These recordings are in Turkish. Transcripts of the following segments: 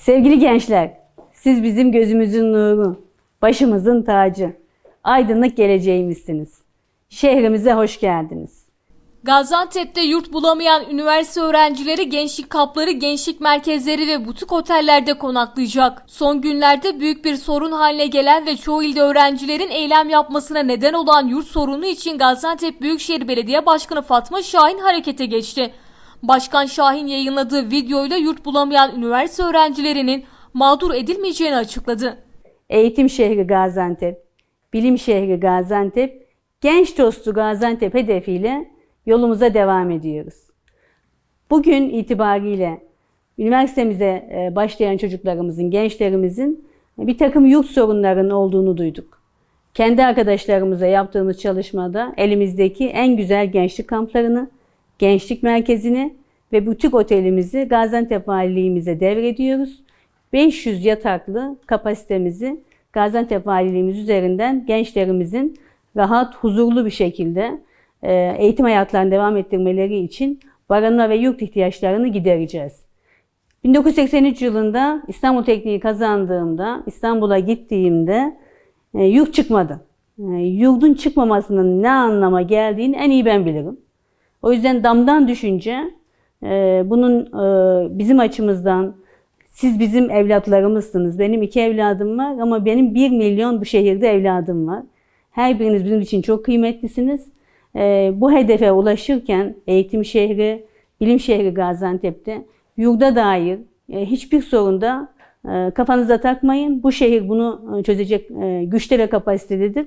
Sevgili gençler, siz bizim gözümüzün nuru, başımızın tacı, aydınlık geleceğimizsiniz. Şehrimize hoş geldiniz. Gaziantep'te yurt bulamayan üniversite öğrencileri gençlik kapları, gençlik merkezleri ve butik otellerde konaklayacak. Son günlerde büyük bir sorun haline gelen ve çoğu ilde öğrencilerin eylem yapmasına neden olan yurt sorunu için Gaziantep Büyükşehir Belediye Başkanı Fatma Şahin harekete geçti. Başkan Şahin yayınladığı videoyla yurt bulamayan üniversite öğrencilerinin mağdur edilmeyeceğini açıkladı. Eğitim şehri Gaziantep, bilim şehri Gaziantep, genç dostu Gaziantep hedefiyle yolumuza devam ediyoruz. Bugün itibariyle üniversitemize e, başlayan çocuklarımızın, gençlerimizin bir takım yurt sorunlarının olduğunu duyduk. Kendi arkadaşlarımıza yaptığımız çalışmada elimizdeki en güzel gençlik kamplarını, gençlik merkezini ve butik otelimizi Gaziantep Valiliğimize devrediyoruz. 500 yataklı kapasitemizi Gaziantep Valiliğimiz üzerinden gençlerimizin rahat, huzurlu bir şekilde e, eğitim hayatlarını devam ettirmeleri için barınma ve yurt ihtiyaçlarını gidereceğiz. 1983 yılında İstanbul Tekniği kazandığımda, İstanbul'a gittiğimde e, yurt çıkmadı. E, yurdun çıkmamasının ne anlama geldiğini en iyi ben bilirim. O yüzden damdan düşünce e, bunun e, bizim açımızdan siz bizim evlatlarımızsınız. Benim iki evladım var ama benim bir milyon bu şehirde evladım var. Her biriniz bizim için çok kıymetlisiniz. E, bu hedefe ulaşırken eğitim şehri, bilim şehri Gaziantep'te yurda dair hiçbir sorunda e, kafanıza takmayın. Bu şehir bunu çözecek e, güçte ve kapasitededir.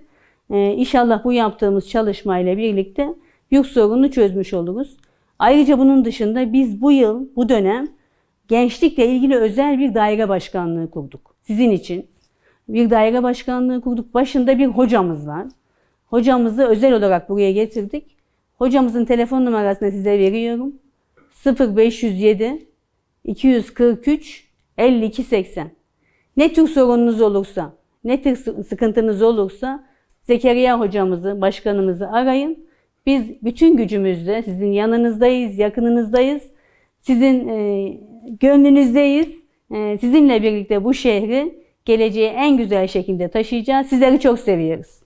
E, İnşallah bu yaptığımız çalışmayla birlikte yurt sorununu çözmüş oluruz. Ayrıca bunun dışında biz bu yıl, bu dönem gençlikle ilgili özel bir daire başkanlığı kurduk. Sizin için bir daire başkanlığı kurduk. Başında bir hocamız var. Hocamızı özel olarak buraya getirdik. Hocamızın telefon numarasını size veriyorum. 0507 243 52 80. Ne tür sorununuz olursa, ne tür sı- sıkıntınız olursa Zekeriya hocamızı, başkanımızı arayın. Biz bütün gücümüzle sizin yanınızdayız, yakınınızdayız. Sizin e, gönlünüzdeyiz. E, sizinle birlikte bu şehri geleceğe en güzel şekilde taşıyacağız. Sizleri çok seviyoruz.